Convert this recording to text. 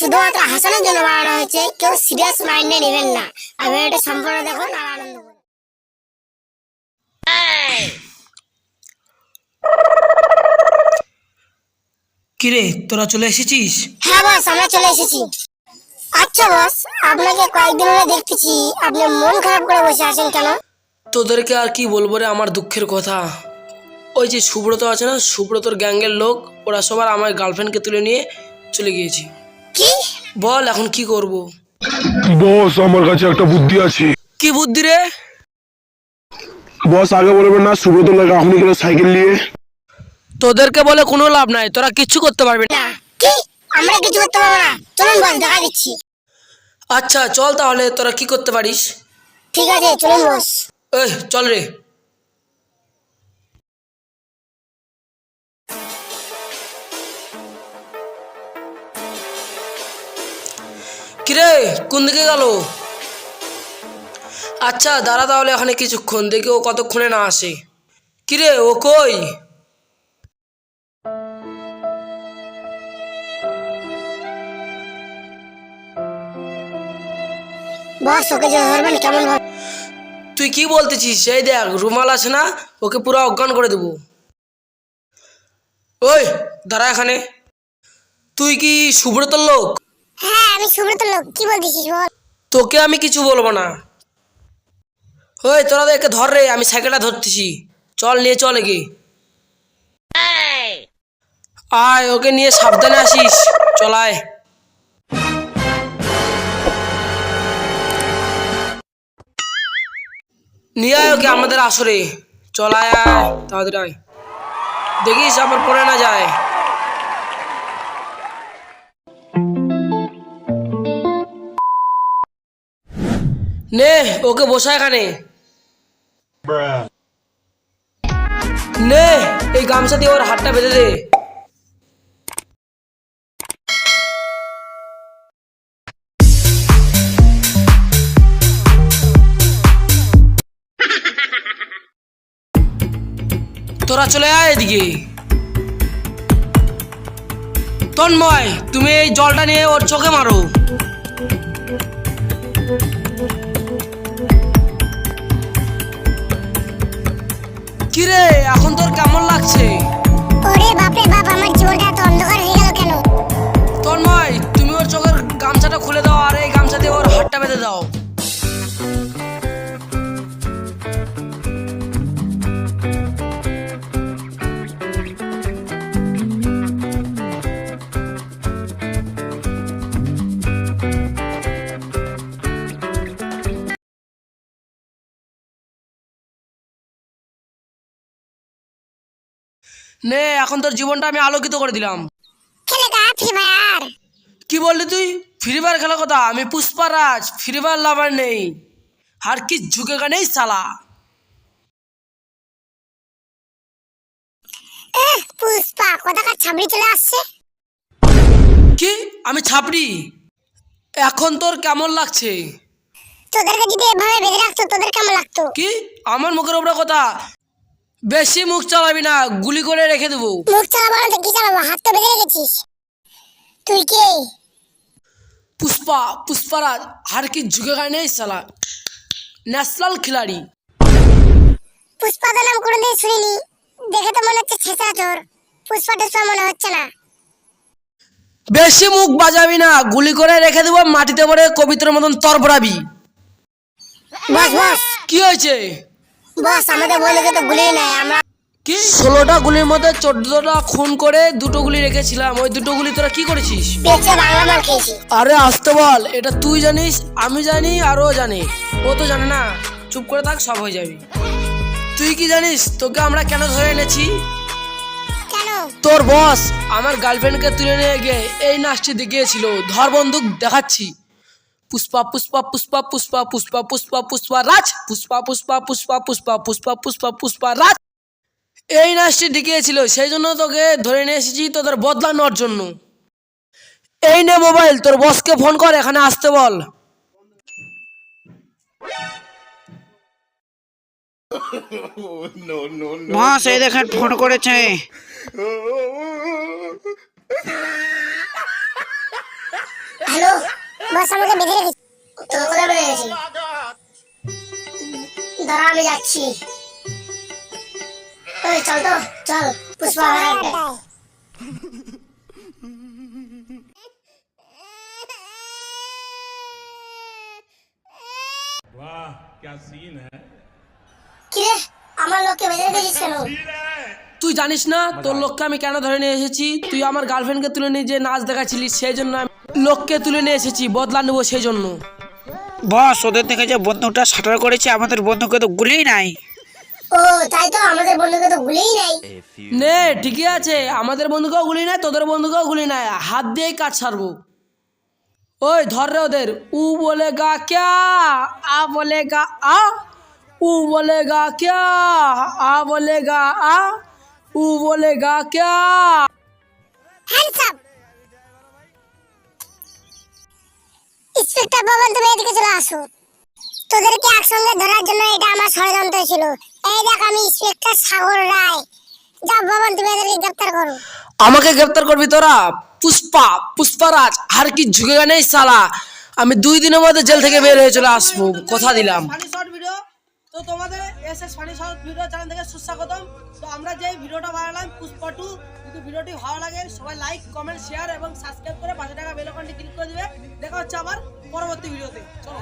শুধুমাত্র হাসানোর জন্য বানানো হয়েছে কেউ সিরিয়াস মাইন্ডে নেবেন না। আর ভিডিওটা সম্পূর্ণ দেখুন আর আনন্দ করুন কিরে তোরা চলে এসেছিস? হ্যাঁ বস আমরা চলে এসেছি। আচ্ছা বস আপনাকে কয়েকদিন হলে দেখতেছি আপনি মন খারাপ করে বসে আছেন কেন? তোদেরকে আর কি বলব রে আমার দুঃখের কথা। ওই যে সুব্রত আছে না সুব্রতর গ্যাংয়ের লোক ওরা সবার আমার গার্লফ্রেন্ডকে তুলে নিয়ে চলে গিয়েছি। কি? বল এখন কি করব? বস আমার কাছে একটা বুদ্ধি আছে। কি বুদ্ধি রে? বস আগে বলবেন না সুব্রত লাগে আপনি কেন সাইকেল নিয়ে। তোদেরকে বলে কোনো লাভ নাই তোরা কিচ্ছু করতে পারবি না। না কি? আমরা কিছু করতে পারব না। চলুন বস দেখা দিচ্ছি। আচ্ছা চল তাহলে তোরা কি করতে পারিস? ঠিক আছে চলুন বস। এই চল রে। কিরে কোন দিকে গেল? আচ্ছা দাঁড়া তাহলে এখানে কিছুক্ষণ দেখি ও কতক্ষণে না আসে। কিরে ও কই? বস ওকে যে ধরবেন কেমন ভাবে তুই কি বলতেছিস? এই দেখ রুমাল আছে না ওকে পুরো অজ্ঞান করে দেবো। ওই দাঁড়া এখানে। তুই কি সুব্রতর লোক? হ্যাঁ আমি সুব্রত লোক। কি বলতেছিস বল? তোকে আমি কিছু বলব না। ওই, তোরা একে ধর রে, আমি সাইকেলটা ধরতেছি। চল, নিয়ে চল একে। আয়, ওকে নিয়ে সাবধানে আসিস। চল, আয়। নিয়ে আয় ওকে আমাদের আসরে। চল, আয় তাড়াতাড়ি আয়। দেখিস আবার পড়ে না যায়। নে, ওকে বসা এখানে। নে, এই গামছা দিয়ে ওর হাতটা বেঁধে দে। তোরা চলে আয় এদিকে। তন্ময়, তুমি এই জলটা নিয়ে ওর চোখে মারো। এখন তোর কেমন লাগছে? নে এখন তোর জীবনটা আমি আলোকিত করে দিলাম। কি বললি তুই? ফ্রি ফায়ার খেলার কথা? আমি পুষ্পারাজ ফ্রি ফায়ার লাভার নেই। আর কি ঝুঁকে নেই সালা পুষ্পা কোথাকার ছাবড়ি চলে আসছে? কি? আমি ছাপড়ি? এখন তোর কেমন লাগছে? তোদেরকে যদি এভাবে বেঁধে রাখতো তোদের কেমন লাগতো? কি? আমার মুখের উপরে কথা? বেশি মুখ চালাবি না গুলি করে রেখে দেবো। মুখ চালাবো না তো কি চালাবো? হাত তো বেঁধে রেখেছিস। তুই কে? পুষ্পা পুষ্পারাজ আর কি ঝুঁকে নেই সালা ন্যাশনাল খিলাড়ি। পুষ্পা তো নাম কোনোদিন শুনিনি। দেখে তো মনে হচ্ছে ছেঁচা চোর। পুষ্পা টুষ্পা মনে হচ্ছে না। বেশি মুখ বাজাবি না গুলি করে রেখে দেবো মাটিতে পড়ে কবিতার মতন তরবরাবি। বস বস। কি হয়েছে? বস আমাদের বলে তো গুলি নাই আমরা কি? ষোলোটা গুলির মধ্যে চোদ্দটা খুন করে দুটো গুলি রেখেছিলাম। ওই দুটো গুলি তোরা কি করেছিস? পেঁচে বাংলা মাল খেয়েছি। আরে আসতে বল এটা তুই জানিস আমি জানি আর ও জানে। ও তো জানে না। চুপ করে থাক সব হয়ে যাবে। তুই কি জানিস তোকে আমরা কেন ধরে এনেছি? তোর বস আমার গার্লফ্রেন্ডকে তুলে নিয়ে গিয়ে এই নাচটি দেখিয়েছিল। ধর বন্দুক দেখাচ্ছি। পুষ্পা পুষ্পা পুষ্পা পুষ্পা পুষ্পা পুষ্পা পুষ্পা রাজ পুষ্পা পুষ্পা পুষ্পা পুষ্পা পুষ্পা পুষ্পা পুষ্পা রাজ এই নাচটি দেখিয়েছিল সেই জন্য তোকে ধরে নিয়ে এসেছি তোদের বদলা নেওয়ার জন্য এই নে মোবাইল তোর বসকে ফোন কর এখানে আসতে বল বস এই দেখেন ফোন করেছে হ্যালো বস আমাকে বেঁধে রেখেছি তো কোথায় বেঁধে রেখেছি। দাঁড়া আমি যাচ্ছি। ওই চল তো চল পুষ্পা কিরে আমার লোককে বেঁধে রেখেছিস কেন? তুই জানিস না তোর লোককে আমি কেন ধরে নিয়ে এসেছি? তুই আমার গার্লফ্রেন্ডকে তুলে নিয়ে যে নাচ দেখাচ্ছিলি সেই জন্য আমি লোককে তুলে নিয়ে এসেছি বদলা নেব সেই জন্য বস ওদের থেকে যে বন্দুকটা শাটার করেছে আমাদের বন্দুকে তো গুলিই নাই। ও তাই তো আমাদের বন্ধুকে তো ভুলেই নাই। নে ঠিকই আছে আমাদের বন্ধুকেও গুলি নাই তোদের বন্ধুকেও গুলি নাই হাত দিয়েই কাজ ছাড়বো ওই ধর রে ওদের উ বলেগা ক্যা আ বলেগা আ উ বলেগা ক্যা আ বলেগা আ উ বলেগা ক্যা। হ্যান্ডস আপ ইন্সপেক্টর তুমি এদিকে চলে আসো। তোদেরকে একসঙ্গে ধরার জন্য এটা আমার ষড়যন্ত্র ছিল। এই দেখ আমি ইন্সপেক্টর সাগর রায়। যা বাবন তুমি এদেরকে গ্রেপ্তার করো। আমাকে গ্রেপ্তার করবি তোরা? পুষ্পা পুষ্পারাজ আর কি ঝুঁকে নেই সালা আমি দুই দিনের মধ্যে জেল থেকে বের হয়ে চলে আসব কথা দিলাম। শর্ট ভিডিও তো তোমাদের S S funny short video channel থেকে সুস্বাগতম। তো আমরা যে ভিডিওটা বানালাম পুষ্পা টু যদি ভিডিওটি ভালো লাগে সবাই লাইক কমেন্ট শেয়ার এবং সাবস্ক্রাইব করে পাশে টাকা বেল আইকনটি ক্লিক করে দিবে। দেখা হচ্ছে আবার। পরবর্তী ভিডিওতে চলো।